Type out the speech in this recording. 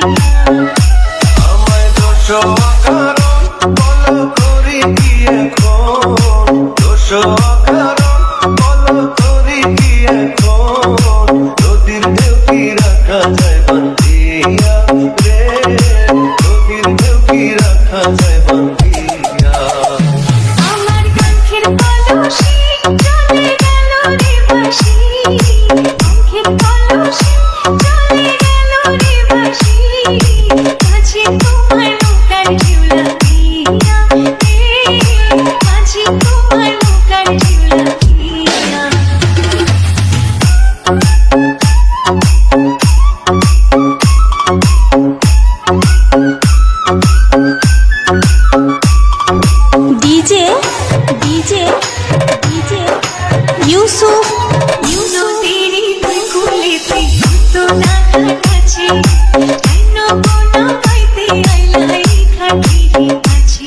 Bye. DJ DJ DJ. Yusuf Yusuf তেরি কুলেতে তো না কাছে কেন কোনা পাইতে আইলাই খাটি আছে